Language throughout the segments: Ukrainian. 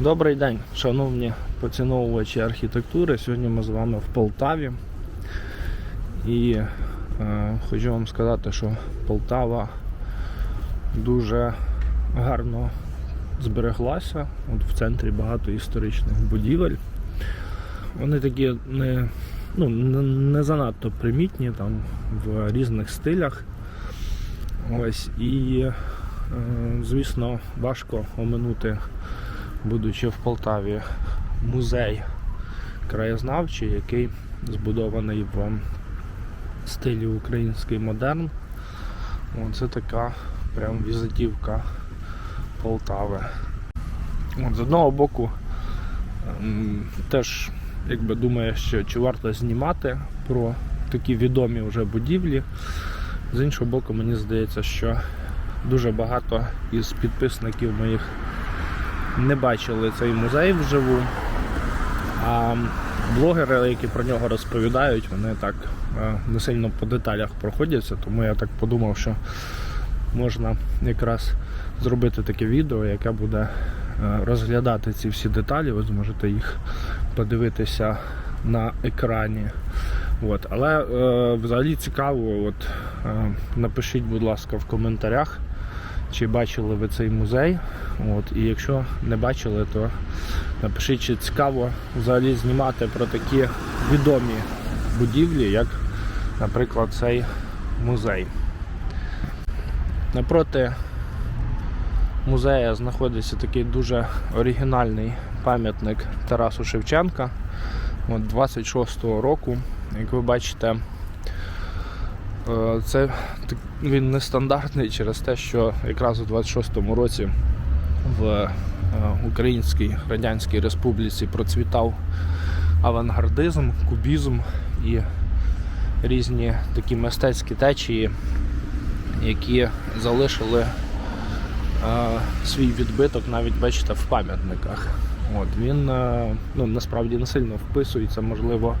Добрий день, шановні поціновувачі архітектури. Сьогодні ми з вами в Полтаві. І е, хочу вам сказати, що Полтава дуже гарно збереглася. От в центрі багато історичних будівель. Вони такі не, ну, не, занадто примітні там в різних стилях. Ось і, е, звісно, важко оминути будучи в Полтаві, музей краєзнавчий, який збудований в стилі український модерн. Це така прям візитівка Полтави. От, з одного боку, ем, теж якби думає, що чи варто знімати про такі відомі вже будівлі. З іншого боку, мені здається, що дуже багато із підписників моїх не бачили цей музей вживу. А блогери, які про нього розповідають, вони так е, не сильно по деталях проходяться, тому я так подумав, що можна якраз зробити таке відео, яке буде е, розглядати ці всі деталі. Ви зможете їх подивитися на екрані. От. Але е, взагалі цікаво, от, е, напишіть, будь ласка, в коментарях, чи бачили ви цей музей. От, і якщо не бачили, то напишіть, чи цікаво взагалі знімати про такі відомі будівлі, як, наприклад, цей музей. Напроти музею знаходиться такий дуже оригінальний пам'ятник Тарасу Шевченка от 26-го року. Як ви бачите, це він нестандартний через те, що якраз у 26-му році в е, Українській Радянській Республіці процвітав авангардизм, кубізм і різні такі мистецькі течії, які залишили е, свій відбиток навіть бачите в пам'ятниках. От, він е, ну, насправді не сильно вписується, можливо,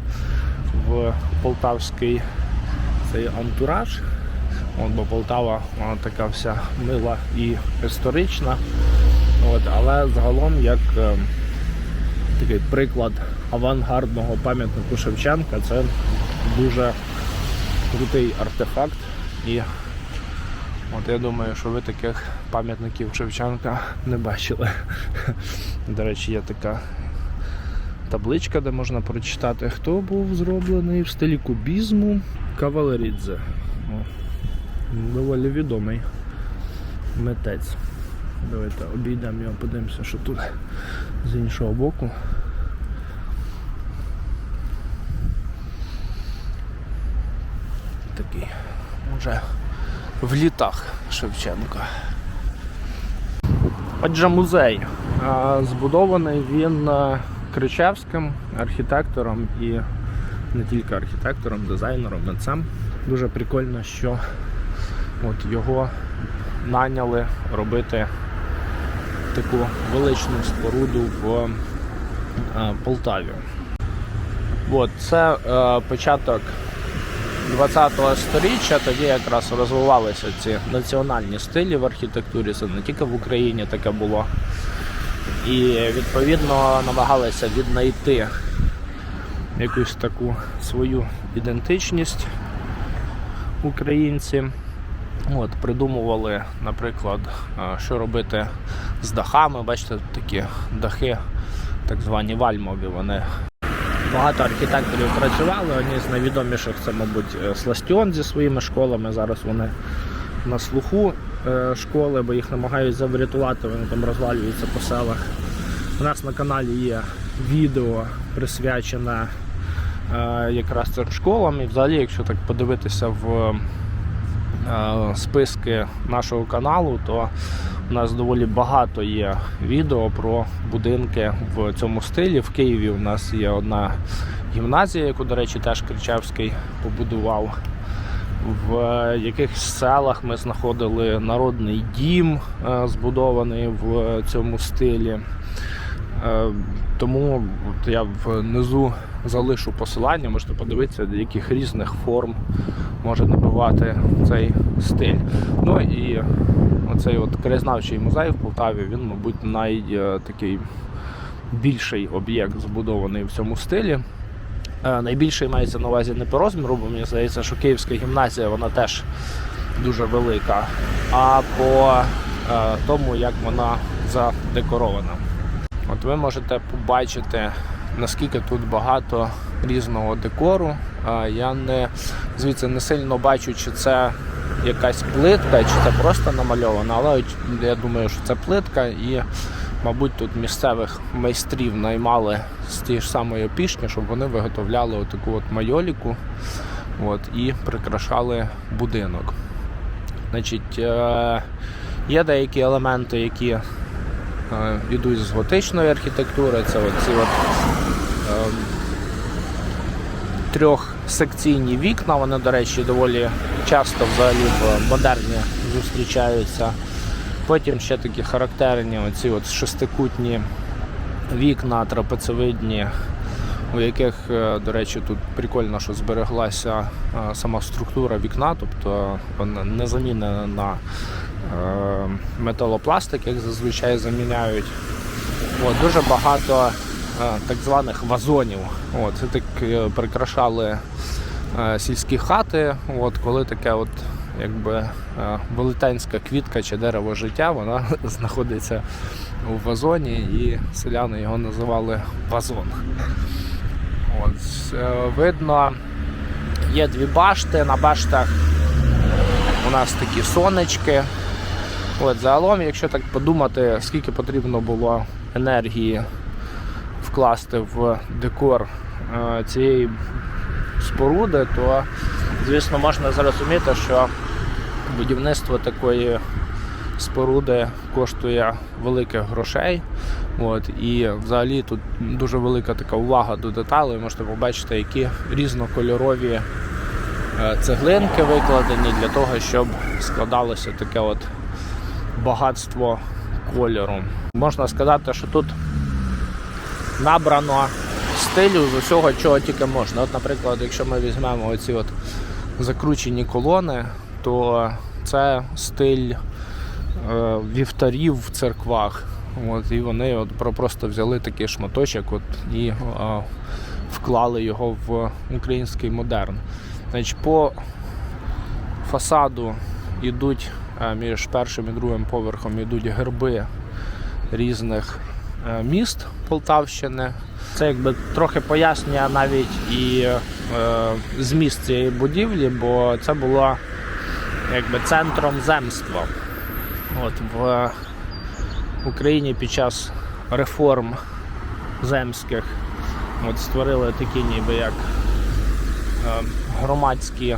в полтавський цей антураж. От, бо Полтава вона така вся мила і історична. От, але загалом як е, такий приклад авангардного пам'ятнику Шевченка, це дуже крутий артефакт. І от я думаю, що ви таких пам'ятників Шевченка не бачили. До речі, є така табличка, де можна прочитати, хто був зроблений в стилі кубізму Кавалерідзе. Доволі відомий митець. Давайте обійдемо його, подивимося, що тут з іншого боку. Такий вже в літах Шевченка. Отже, музей. Збудований він е, Кричевським архітектором і не тільки архітектором, дизайнером, митцем. Дуже прикольно, що от його наняли робити таку величну споруду в е, Полтаві. От, це е, початок 20-го сторіччя, тоді якраз розвивалися ці національні стилі в архітектурі. Це не тільки в Україні таке було. І відповідно намагалися віднайти якусь таку свою ідентичність українці. От, придумували, наприклад, е, що робити з дахами. Бачите, такі дахи, так звані вальмові, вони Багато архітекторів працювали. Одні з найвідоміших це, мабуть, е, Сластіон зі своїми школами. Зараз вони на слуху е, школи, бо їх намагаються врятувати, вони там розвалюються по селах. У нас на каналі є відео присвячене якраз цим школам. І взагалі, якщо так подивитися в е, списки нашого каналу, то у нас доволі багато є відео про будинки в цьому стилі. В Києві у нас є одна гімназія, яку, до речі, теж Кричевський побудував. В якихось селах ми знаходили народний дім, е, збудований в цьому стилі. Е, Тому от я внизу залишу посилання, можете подивитися, до яких різних форм може набивати цей стиль. Ну і оцей от краєзнавчий музей в Полтаві, він, мабуть, най е, найбільший об'єкт збудований в цьому стилі. Е, Найбільший мається на увазі не по розміру, бо мені здається, що Київська гімназія вона теж дуже велика, а по е, тому, як вона задекорована. От ви можете побачити, наскільки тут багато різного декору. Я не звідси не сильно бачу, чи це якась плитка, чи це просто намальовано, але я думаю, що це плитка і. Мабуть, тут місцевих майстрів наймали з тієї ж самої опішні, щоб вони виготовляли отаку от майоліку от, і прикрашали будинок. Значить, е, є деякі елементи, які е, йдуть з готичної архітектури. Це от, е, трьохсекційні вікна. Вони, до речі, доволі часто взагалі в модерні зустрічаються. Потім ще такі характерні оці от шестикутні вікна трапецевидні, у яких, е, до речі, тут прикольно, що збереглася е, сама структура вікна, тобто вона не замінена на е, металопластик, як зазвичай заміняють. От, дуже багато е, так званих вазонів. От, це так е, прикрашали е, сільські хати, от, коли таке от якби е, велетенська квітка чи дерево життя, вона знаходиться у вазоні, і селяни його називали вазон. От, е, видно, є дві башти. На баштах у нас такі сонечки. От, загалом, якщо так подумати, скільки потрібно було енергії вкласти в декор е, цієї споруди, то звісно можна зрозуміти, що будівництво такої споруди коштує великих грошей. От, і взагалі тут дуже велика така увага до деталей. Можете побачити, які різнокольорові е, цеглинки викладені для того, щоб складалося таке от багатство кольору. Можна сказати, що тут набрано стилю з усього, чого тільки можна. От, наприклад, якщо ми візьмемо оці от закручені колони, то це стиль е, вівтарів в церквах. От, і вони от просто взяли такий шматочок от, і е, вклали його в український модерн. Значить, по фасаду йдуть е, між першим і другим поверхом йдуть герби різних міст Полтавщини. Це якби трохи пояснює навіть і е, зміст цієї будівлі, бо це було якби центром земства. От в Україні під час реформ земських от створили такі ніби як е, громадські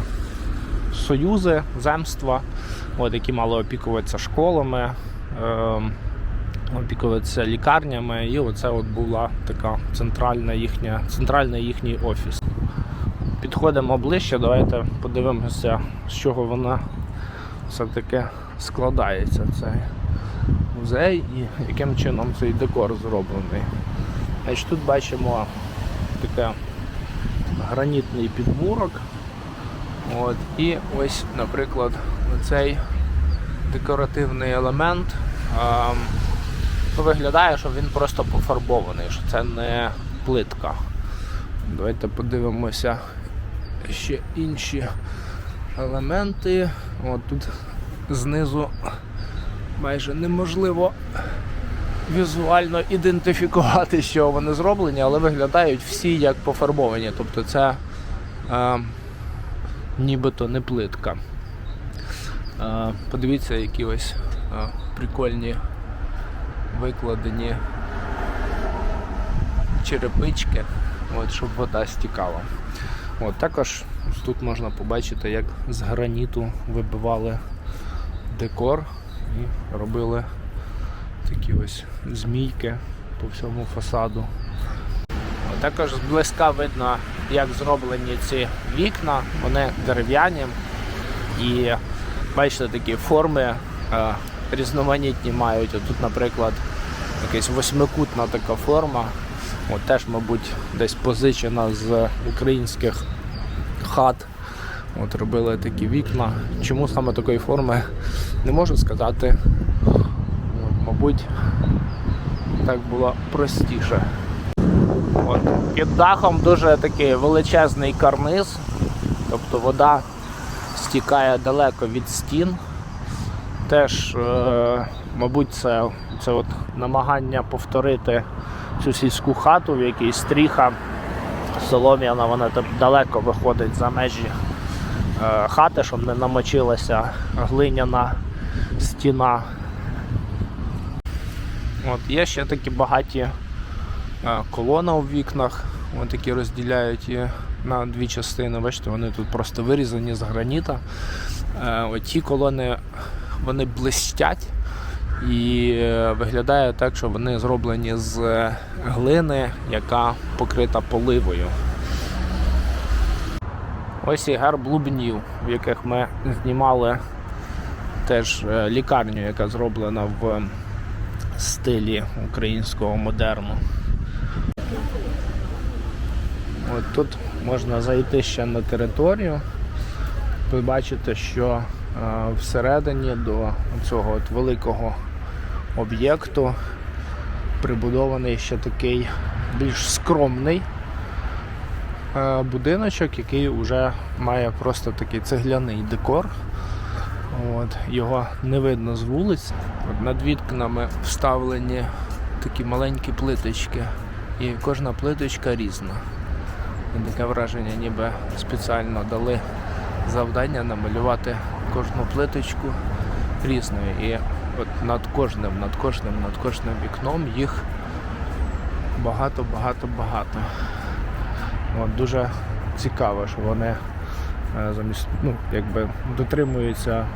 союзи земства, от, які мали опікуватися школами, е, опікуватися лікарнями, і оце от була така центральна їхня, центральний їхній офіс. Підходимо ближче, давайте подивимося, з чого вона все-таки складається цей музей і яким чином цей декор зроблений. Значить, тут бачимо таке гранітний підмурок. От, і ось, наприклад, цей декоративний елемент ем, виглядає, що він просто пофарбований, що це не плитка. Давайте подивимося ще інші елементи. От тут знизу майже неможливо візуально ідентифікувати, що вони зроблені, але виглядають всі як пофарбовані. Тобто це е, нібито не плитка. Е, подивіться, які ось е, прикольні викладені черепички, от, щоб вода стікала. От, також тут можна побачити, як з граніту вибивали декор і робили такі ось змійки по всьому фасаду. От Також зблизька видно, як зроблені ці вікна, вони дерев'яні і бачите такі форми е, різноманітні мають. Тут, наприклад, якась восьмикутна така форма. От теж, мабуть, десь позичена з українських хат. От робили такі вікна. Чому саме такої форми не можу сказати. От, мабуть, так було простіше. От. Під дахом дуже такий величезний карниз, тобто вода стікає далеко від стін. Теж, е, мабуть, це, це от намагання повторити цю сільську хату, в якій стріха солом'яна, вона далеко виходить за межі е, хати, щоб не намочилася глиняна стіна. От, є ще такі багаті е, колона у вікнах, вони такі розділяють її на дві частини. Бачите, вони тут просто вирізані з граніта. Оті колони вони блистять і е, виглядає так, що вони зроблені з е, глини, яка покрита поливою. Ось і герб Лубнів, в яких ми знімали теж е, лікарню, яка зроблена в стилі українського модерну. От тут можна зайти ще на територію. Ви бачите, що всередині до цього от великого об'єкту прибудований ще такий більш скромний е, будиночок, який вже має просто такий цегляний декор. От, його не видно з вулиць. От над вікнами вставлені такі маленькі плиточки, і кожна плиточка різна. Таке враження, ніби спеціально дали завдання намалювати кожну плиточку різною. І от над кожним, над кожним, над кожним вікном їх багато, багато, багато. От, дуже цікаво, що вони е, замість, ну, якби дотримуються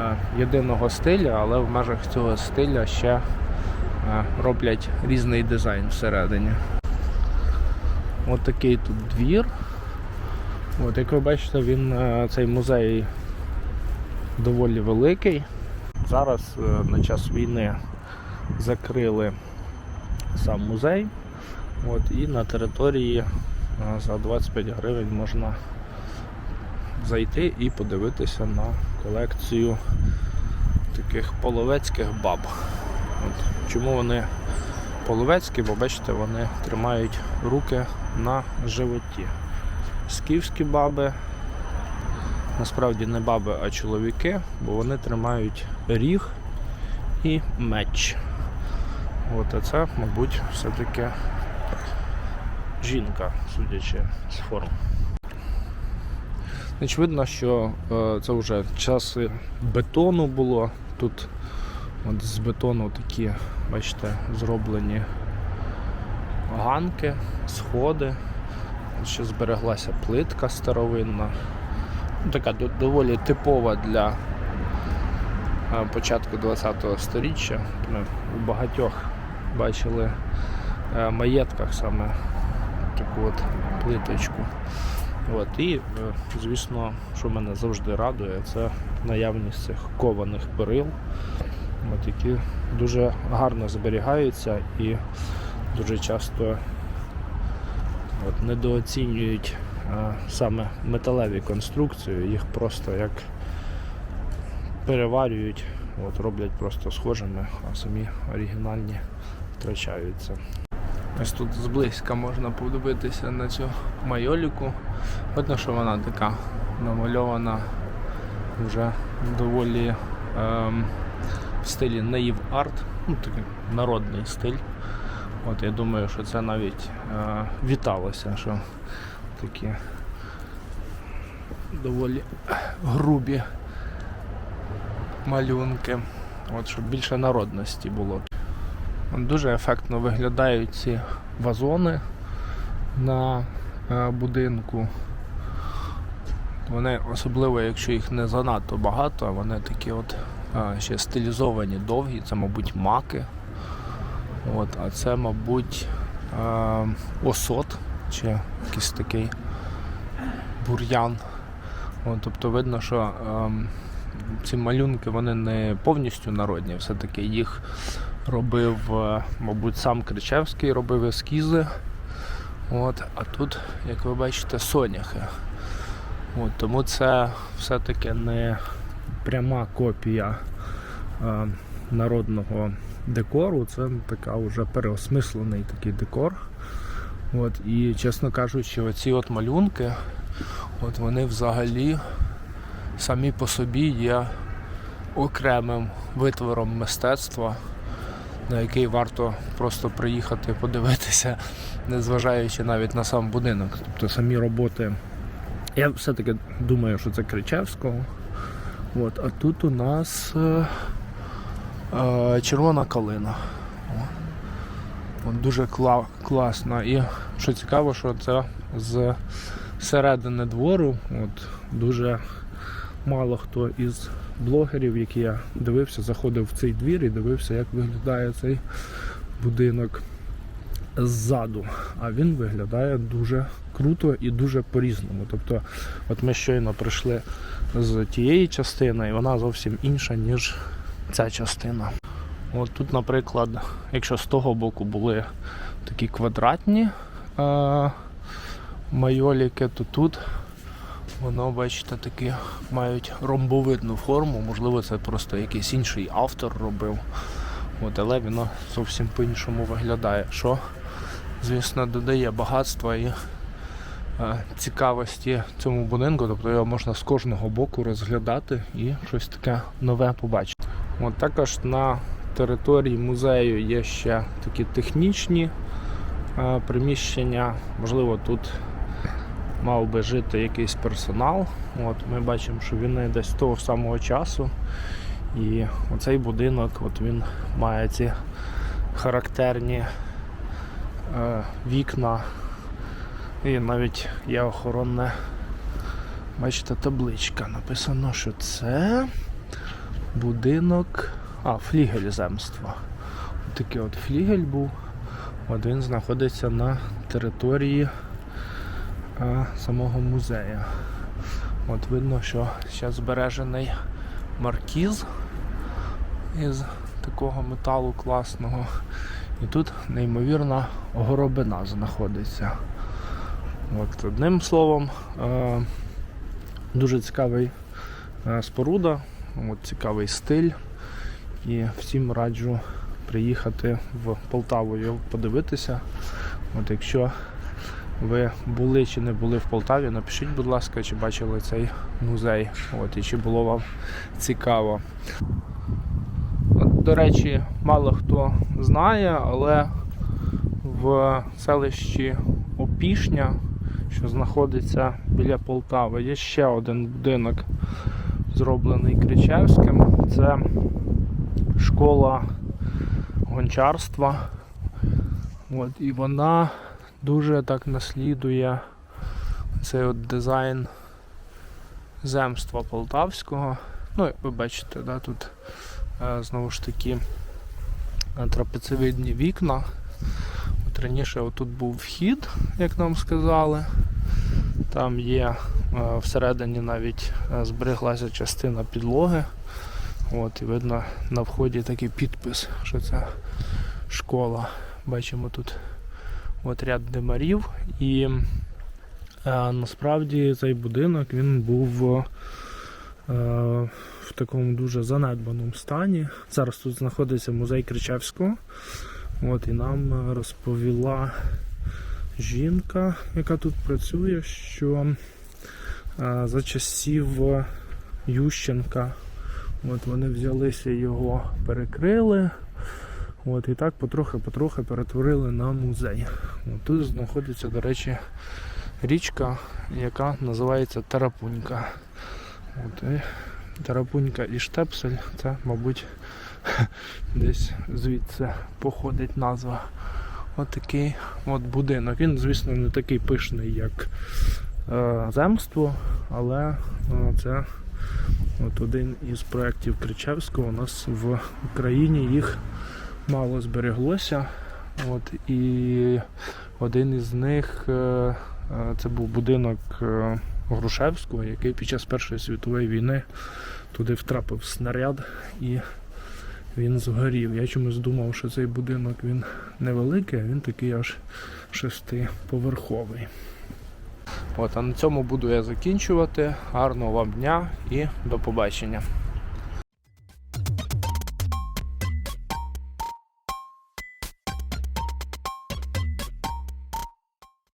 е, єдиного стилю, але в межах цього стиля ще е, роблять різний дизайн всередині. От такий тут двір. От, як ви бачите, він е, цей музей доволі великий. Зараз е, на час війни закрили сам музей. От, і на території е, за 25 гривень можна зайти і подивитися на колекцію таких половецьких баб. От. Чому вони половецькі? Бо бачите, вони тримають руки на животі. Скіфські баби насправді не баби, а чоловіки, бо вони тримають ріг і меч. От, а це, мабуть, все-таки жінка, судячи з форм. Очевидно, що е, це вже часи бетону було. Тут от з бетону такі, бачите, зроблені ганки, сходи. Ще збереглася плитка старовинна. Ну, Така доволі типова для е, початку ХХ століття. Ми у багатьох бачили е, маєтках саме таку от плиточку. От, і, е, звісно, що мене завжди радує, це наявність цих кованих перил, от, які дуже гарно зберігаються і дуже часто от, недооцінюють е, саме металеві конструкції, їх просто як переварюють, от, роблять просто схожими, а самі оригінальні втрачаються. Ось тут зблизька можна подивитися на цю майоліку. Видно, що вона така намальована вже доволі ем, в стилі наїв арт, ну такий народний стиль. От я думаю, що це навіть е, віталося, що такі доволі грубі малюнки. От, щоб більше народності було. Дуже ефектно виглядають ці вазони на е, будинку. Вони, особливо, якщо їх не занадто багато, вони такі от е, ще стилізовані довгі, це, мабуть, маки. От, а це, мабуть, е, осот чи якийсь такий бур'ян. Тобто видно, що ем, ці малюнки вони не повністю народні, все-таки їх робив, е, мабуть, сам Кричевський, робив ескізи. От, а тут, як ви бачите, соняхи. От, тому це все-таки не пряма копія е, народного декору. Це така вже переосмислений такий декор. От, і, чесно кажучи, оці от малюнки, от вони взагалі самі по собі є окремим витвором мистецтва, на який варто просто приїхати подивитися, незважаючи навіть на сам будинок. Тобто самі роботи. Я все-таки думаю, що це Кричевського. От, а тут у нас е, червона калина. Дуже кла- класно. І що цікаво, що це з середини двору. От, дуже мало хто із блогерів, які я дивився, заходив в цей двір і дивився, як виглядає цей будинок ззаду. А він виглядає дуже круто і дуже по-різному. Тобто, от ми щойно прийшли з тієї частини, і вона зовсім інша, ніж ця частина. От тут, наприклад, якщо з того боку були такі квадратні е- майоліки, то тут воно, бачите, такі мають ромбовидну форму. Можливо, це просто якийсь інший автор робив. От, але воно зовсім по-іншому виглядає. Що, звісно, додає багатства і е, цікавості цьому будинку, тобто його можна з кожного боку розглядати і щось таке нове побачити. От також на території музею є ще такі технічні е, приміщення. Можливо, тут мав би жити якийсь персонал. От Ми бачимо, що він десь того самого часу. І оцей будинок от він має ці характерні е, вікна. І навіть є охоронне, бачите, табличка. Написано, що це будинок. А, флігель земства. Такий от флігель був. От він знаходиться на території а, самого музею. От видно, що ще збережений маркіз із такого металу класного. І тут неймовірна горобина знаходиться. От, одним словом, е, дуже цікавий е, споруда, от, цікавий стиль. І всім раджу приїхати в Полтаву його подивитися. От якщо ви були чи не були в Полтаві, напишіть, будь ласка, чи бачили цей музей. От, і чи було вам цікаво. До речі, мало хто знає, але в селищі Опішня, що знаходиться біля Полтави, є ще один будинок, зроблений Кричевським. Це школа гончарства. От, і вона дуже так наслідує цей от дизайн земства полтавського. Ну, як ви бачите, да, тут е, знову ж таки е, трапецевидні вікна. От раніше отут був вхід, як нам сказали. Там є е, всередині навіть е, збереглася частина підлоги. От, і видно на вході такий підпис, що це школа. Бачимо тут от ряд димарів. І е, насправді цей будинок він був е, в такому дуже занедбаному стані. Зараз тут знаходиться музей Кричевського. От, і нам розповіла жінка, яка тут працює, що е, за часів Ющенка от вони взялися його перекрили. От, і так потрохи-потрохи перетворили на музей. От, тут знаходиться, до речі, річка, яка називається Тарапунька. От, і Тарапунька і Штепсель, це, мабуть, десь звідси походить назва. От от будинок. Він, звісно, не такий пишний, як е, земство, але е, це от один із проєктів Кричевського. У нас в Україні їх мало збереглося. От, і один із них е, е, це був будинок е, Грушевського, який під час Першої світової війни туди втрапив снаряд і він згорів. Я чомусь думав, що цей будинок він невеликий, а він такий аж шестиповерховий. От, а на цьому буду я закінчувати. Гарного вам дня і до побачення.